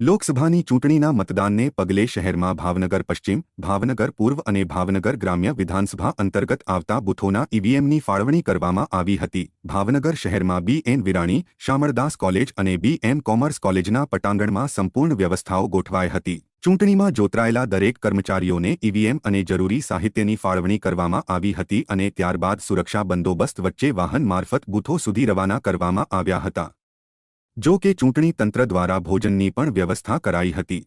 લોકસભાની ચૂંટણીના મતદાનને પગલે શહેરમાં ભાવનગર પશ્ચિમ, ભાવનગર પૂર્વ અને ભાવનગર ગ્રામ્ય વિધાનસભા અંતર્ગત આવતા બૂથોના ઈવીએમની ફાળવણી કરવામાં આવી હતી. ભાવનગર શહેરમાં B N Virani, Shamaldas college અને બી એમ કોમર્સ કોલેજના પટાંગણમાં સંપૂર્ણ વ્યવસ્થાઓ ગોઠવાઈ હતી. ચૂંટણીમાં જોતરાયેલા દરેક કર્મચારીઓને ઈવીએમ અને જરૂરી સાહિત્યની ફાળવણી કરવામાં આવી હતી અને ત્યારબાદ સુરક્ષા બંદોબસ્ત વચ્ચે વાહન મારફત બૂથો સુધી રવાના કરવામાં આવ્યા હતા. જો કે ચૂંટણી તંત્ર દ્વારા ભોજનની પણ વ્યવસ્થા કરાઈ હતી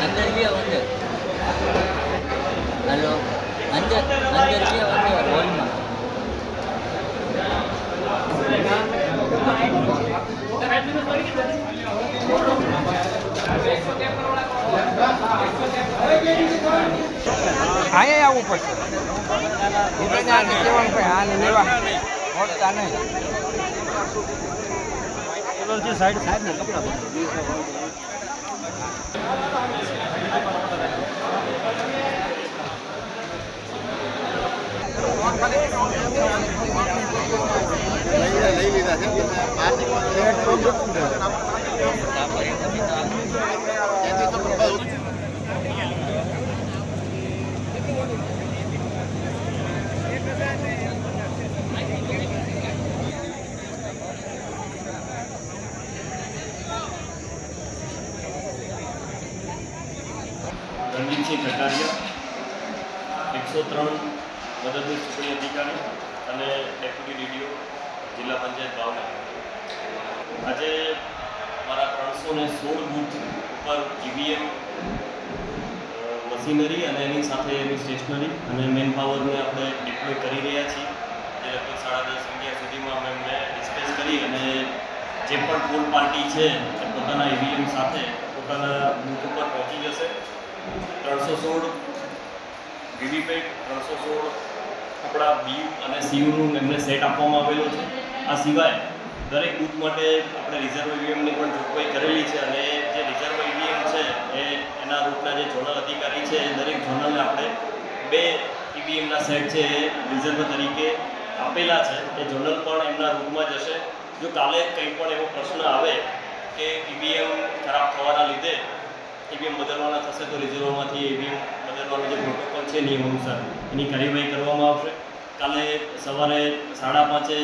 અંદર બી અંદર હલો અંદર અહીંયા આવવું પડશે. બીજાને આને કહેવાનું ભાઈ આને લેવા હોતા નહીં. રણજીતસિંહ કટારિયા એકસો ત્રણ મદદનીશ ચૂંટણી અધિકારી અને ડેપ્યુટી ડીડીઓ જિલ્લા પંચાયત ભાવનગર આજે મારા ત્રણસો ને સોળ બુથ ઉપર ઈવીએમ મશીનરી અને એની સાથે એની સ્ટેશનરી અને મેન પાવરને આપણે ડિપ્લોય કરી રહ્યા છીએ. જે લગભગ સાડા દસ વાગ્યા સુધીમાં અમે એમને ડિસ્પેચ કરી અને જે પણ પોલ પાર્ટી છે એ પોતાના ઈવીએમ સાથે પોતાના બુથ ઉપર પહોંચી જશે. ત્રણસો સોળ વીવીપેટ, ત્રણસો સોળ આપણા બી અને સીયુનું એમને સેટ આપવામાં આવેલો છે. આ સિવાય દરેક બૂથ માટે આપણે રિઝર્વ ઈવીએમની પણ જોગવાઈ કરેલી છે અને જે રિઝર્વ ઈવીએમ છે એ એના રૂટના જે ઝોનલ અધિકારી છે એ દરેક ઝોનલને આપણે બે ઈવીએમના સેટ છે એ રિઝર્વ તરીકે આપેલા છે. એ ઝોનલ પણ એમના રૂટમાં જશે. જો કાલે કંઈ પણ એવો પ્રશ્ન આવે કે ઈવીએમ ખરાબ થવાના લીધે ઈવીએમ બદલવાના થશે તો રિઝર્વમાંથી ઈવીએમ બદલવાનો જે પ્રોટોકોલ છે નિયમ અનુસાર, એની કાર્યવાહી કરવામાં આવશે. કાલે સવારે સાડા પાંચે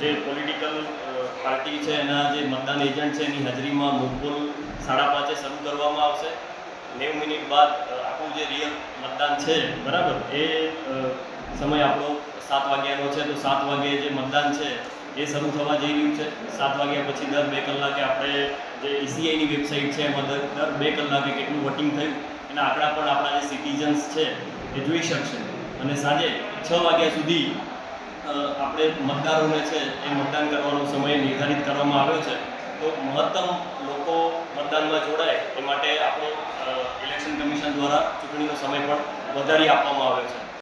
જે પોલિટિકલ પાર્ટી છે એના જે મતદાન એજન્ટ છે એની હાજરીમાં મોકપોલ સાડા પાંચે શરૂ કરવામાં આવશે. નેવું મિનિટ બાદ આખું જે રિયલ મતદાન છે, બરાબર? એ સમય આપણો સાત વાગ્યાનો છે, તો સાત વાગે જે મતદાન છે એ શરૂ થવા જઈ રહ્યું છે. સાત વાગ્યા પછી દર બે કલાકે આપણે જે ઈસીઆઈની વેબસાઇટ છે, એમાં દર દર બે કલાકે કેટલું વોટિંગ થયું. એના આંકડા પણ આપણા જે સિટીઝન્સ છે, એ જોઈ શકશે. અને સાંજે છ વાગ્યા સુધી આપણે મતદારોને છે, એ મતદાન કરવાનો સમય નિર્ધારિત કરવામાં આવ્યો છે. તો મહત્તમ લોકો મતદાનમાં જોડાય, એ માટે આપણો ઇલેક્શન કમિશન દ્વારા ચૂંટણીનો સમય પણ વધારી આપવામાં આવ્યો છે.